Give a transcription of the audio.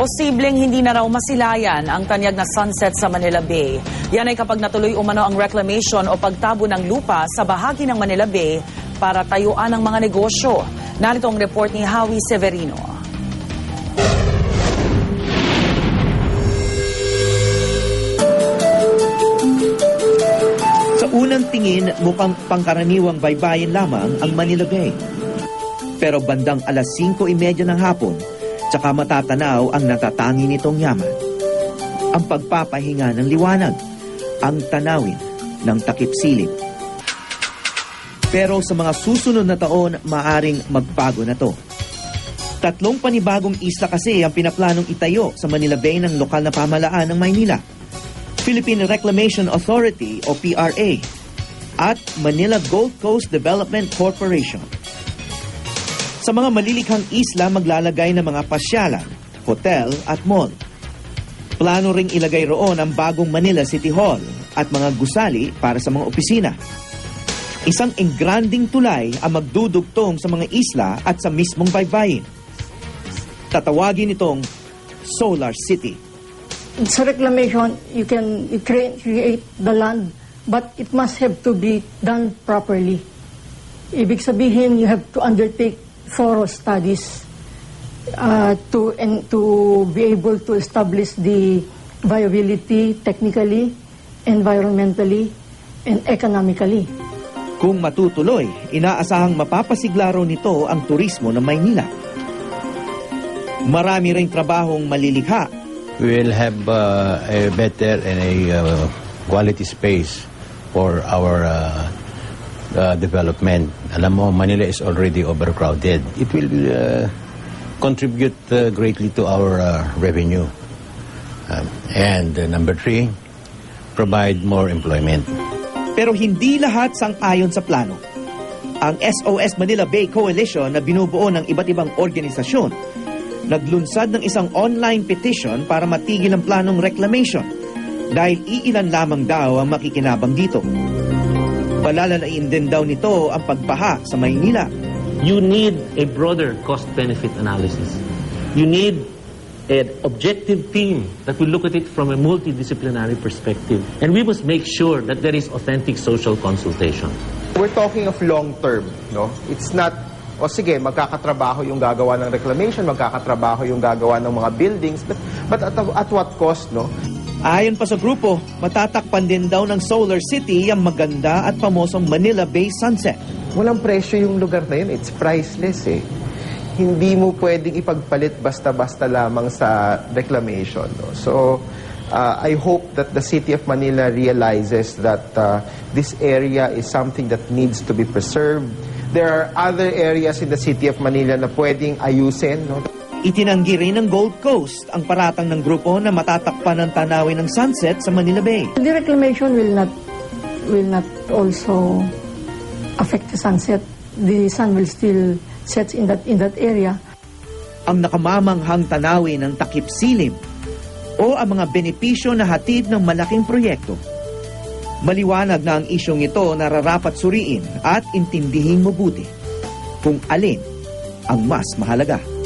Posibleng hindi na raw masilayan ang tanyag na sunset sa Manila Bay. Yan ay kapag natuloy umano ang reclamation o pagtabo ng lupa sa bahagi ng Manila Bay para tayuan ang mga negosyo. Narito ang report ni Howie Severino. Sa unang tingin, mukhang pangkaraniwang baybayin lamang ang Manila Bay. Pero bandang alas 5.30 ng hapon, tsaka matatanaw ang natatangi nitong yaman. Ang pagpapahinga ng liwanag, ang tanawin ng takip silid. Pero sa mga susunod na taon, maaring magbago na to. Tatlong panibagong isla kasi ang pinaplanong itayo sa Manila Bay ng lokal na pamalaan ng Maynila. Philippine Reclamation Authority o PRA at Manila Gold Coast Development Corporation. Sa mga malilikhang isla maglalagay ng mga pasyalan, hotel at mall. Plano ring ilagay roon ang bagong Manila City Hall at mga gusali para sa mga opisina. Isang engranding tulay ang magdudugtong sa mga isla at sa mismong baybayin. Tatawagin itong Solar City. sa reclamation, you can create the land, but it must have to be done properly. Ibig sabihin, you have to undertake thorough studies uh, to and to be able to establish the viability technically, environmentally, and economically. Kung matutuloy, inaasahang mapapasigla raw nito ang turismo ng Maynila. Marami ring trabahong malilikha we will have uh, a better and a uh, quality space for our uh, uh, development. Alam mo, Manila is already overcrowded. It will uh, contribute uh, greatly to our uh, revenue. Um, and uh, number three, provide more employment. pero hindi lahat sang-ayon sa plano. Ang SOS Manila Bay Coalition na binubuo ng iba't ibang organisasyon naglunsad ng isang online petition para matigil ang planong reclamation dahil iilan lamang daw ang makikinabang dito. Palalalain din daw nito ang pagbaha sa Maynila. you need a broader cost-benefit analysis. You need an objective team that will look at it from a multidisciplinary perspective. And we must make sure that there is authentic social consultation. We're talking of long term, no? It's not o sige, magkakatrabaho yung gagawa ng reclamation, magkakatrabaho yung gagawa ng mga buildings, but, but at, at what cost, no? Ayon pa sa grupo, matatakpan din daw ng Solar City ang maganda at pamosong Manila Bay Sunset. Walang presyo yung lugar na yun. It's priceless eh. Hindi mo pwedeng ipagpalit basta-basta lamang sa reclamation. No? So, uh, I hope that the City of Manila realizes that uh, this area is something that needs to be preserved. There are other areas in the City of Manila na pwedeng ayusin. No? Itinanggi rin ng Gold Coast ang paratang ng grupo na matatakpan ng tanawin ng sunset sa Manila Bay. The reclamation will not will not also affect the sunset. The sun will still set in that in that area. Ang nakamamanghang tanawin ng takip silim o ang mga benepisyo na hatid ng malaking proyekto. Maliwanag na ang isyong ito nararapat suriin at intindihin mabuti kung alin ang mas mahalaga.